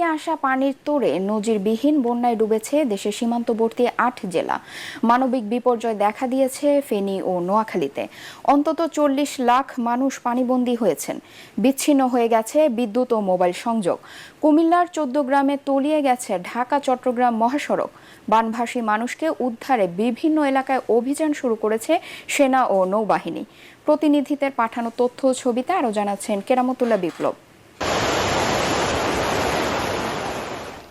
থেকে আসা পানির তোড়ে নজিরবিহীন বন্যায় ডুবেছে দেশের সীমান্তবর্তী আট জেলা। মানবিক বিপর্যয় দেখা দিয়েছে ফেনী ও নোয়াখালীতে। অন্তত চল্লিশ লাখ মানুষ পানিবন্দী হয়েছেন। বিচ্ছিন্ন হয়ে গেছে বিদ্যুৎ ও মোবাইল সংযোগ। কুমিল্লার চোদ্দ গ্রামে তলিয়ে গেছে ঢাকা, চট্টগ্রাম মহাসড়ক। বানভাসী মানুষকে উদ্ধারে বিভিন্ন এলাকায় অভিযান শুরু করেছে সেনা ও নৌবাহিনী। প্রতিনিধিদের পাঠানো তথ্য ছবিতে আরও জানাচ্ছেন কেরামতুল্লাহ বিপ্লব।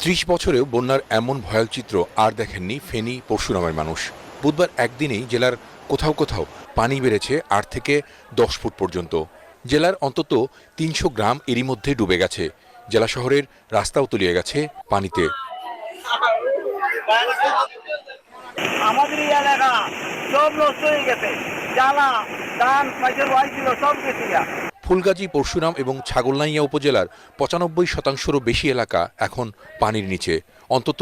ত্রিশ বছরেও বন্যার এমন ভয়াল চিত্র আর দেখেননি ফেনী পরশুরামের মানুষ। বুধবার একদিনেই জেলার কোথাও কোথাও পানি বেড়েছে আট থেকে দশ ফুট পর্যন্ত। জেলার অন্তত তিনশো গ্রাম এরই মধ্যে ডুবে গেছে। জেলা শহরের রাস্তাও তলিয়ে গেছে পানিতে। আমাদের এলাকা সব নষ্ট হয়ে গেছে। জ্বালা সব গেছে। ফুলগাজী, পরশুরাম এবং ছাগলনাইয়া উপজেলার পঁচানব্বই শতাংশেরও বেশি এলাকা এখন পানির নিচে। অন্তত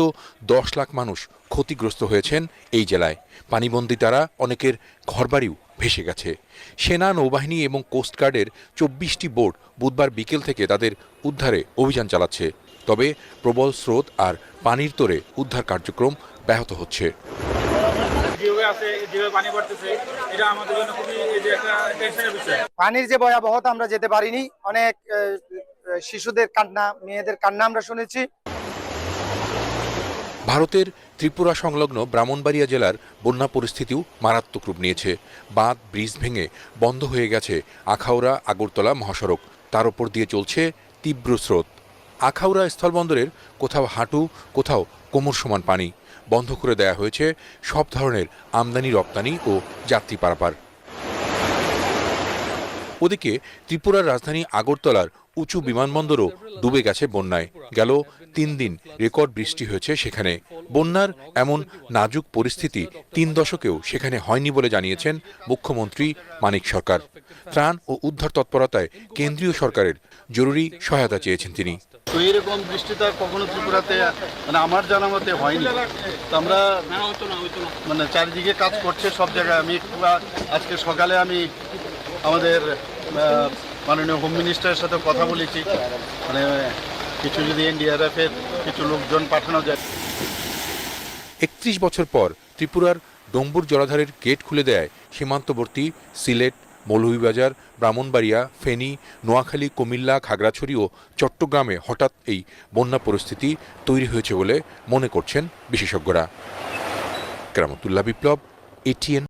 দশ লাখ মানুষ ক্ষতিগ্রস্ত হয়েছেন এই জেলায়। পানিবন্দী তারা অনেকের ঘরবাড়িও ভেসে গেছে। সেনা, নৌবাহিনী এবং কোস্টগার্ডের চব্বিশটি বোট বুধবার বিকেল থেকে তাদের উদ্ধারে অভিযান চালাচ্ছে। তবে প্রবল স্রোত আর পানির তোরে উদ্ধার কার্যক্রম ব্যাহত হচ্ছে। যেভাবে আছে যেভাবে পানি পড়তেছে এটা আমাদের জন্য খুবই যে একটা টেনশনের বিষয়। পানির যে ভয়াবহতা আমরা যেতে পারিনি অনেক শিশুদের কান্না মেয়েদের কান্না আমরা শুনেছি। ভারতের ত্রিপুরা সংলগ্ন ব্রাহ্মণবাড়িয়া জেলার বন্যা পরিস্থিতিও মারাত্মক রূপ নিয়েছে। বাঁধ ব্রিজ ভেঙে বন্ধ হয়ে গেছে আখাউড়া আগরতলা মহাসড়ক। তার ওপর দিয়ে চলছে তীব্র স্রোত। আখাউড়া স্থলবন্দরের কোথাও হাঁটু কোথাও কোমর সমান পানি। বন্ধ করে দেয়া হয়েছে সব ধরনের আমদানি, রপ্তানি ও যাত্রী পারাপার। ওদিকে ত্রিপুরার রাজধানী আগরতলার উঁচু বিমানবন্দরও ডুবে গেছে বন্যায়। গেল তিন দিন, রেকর্ড বৃষ্টি হয়েছে সেখানে। বন্যার এমন নাজুক পরিস্থিতি তিন দশকেও সেখানে হয়নি বলে জানিয়েছেন মুখ্যমন্ত্রী মানিক সরকার। ত্রাণ ও উদ্ধার তৎপরতায় কেন্দ্রীয় সরকারের জরুরি সহায়তা চেয়েছেন তিনি। তো এরকম বৃষ্টি তো আর কখনো ত্রিপুরাতে মানে আমার জানা মতে হয়নি। আমরা মানে চারিদিকে কাজ করছে সব জায়গায়। আমি আজকে সকালে আমি আমাদের মাননীয় হোম মিনিস্টারের সাথে কথা বলেছি। মানে কিছু যদি এনডিআরএফ এর কিছু লোকজন পাঠানো যায়। একত্রিশ বছর পর ত্রিপুরার ডম্বুর জলাধারের গেট খুলে দেয় সীমান্তবর্তী সিলেট, মৌলভীবাজার, ব্রাহ্মণবাড়িয়া, ফেনী, নোয়াখালী, কুমিল্লা, খাগড়াছড়ি ও চট্টগ্রামে হঠাৎ এই বন্যা পরিস্থিতি তৈরি হয়েছে বলে মনে করছেন বিশেষজ্ঞরা। কেরামতুল্লাহ বিপ্লব এটিএন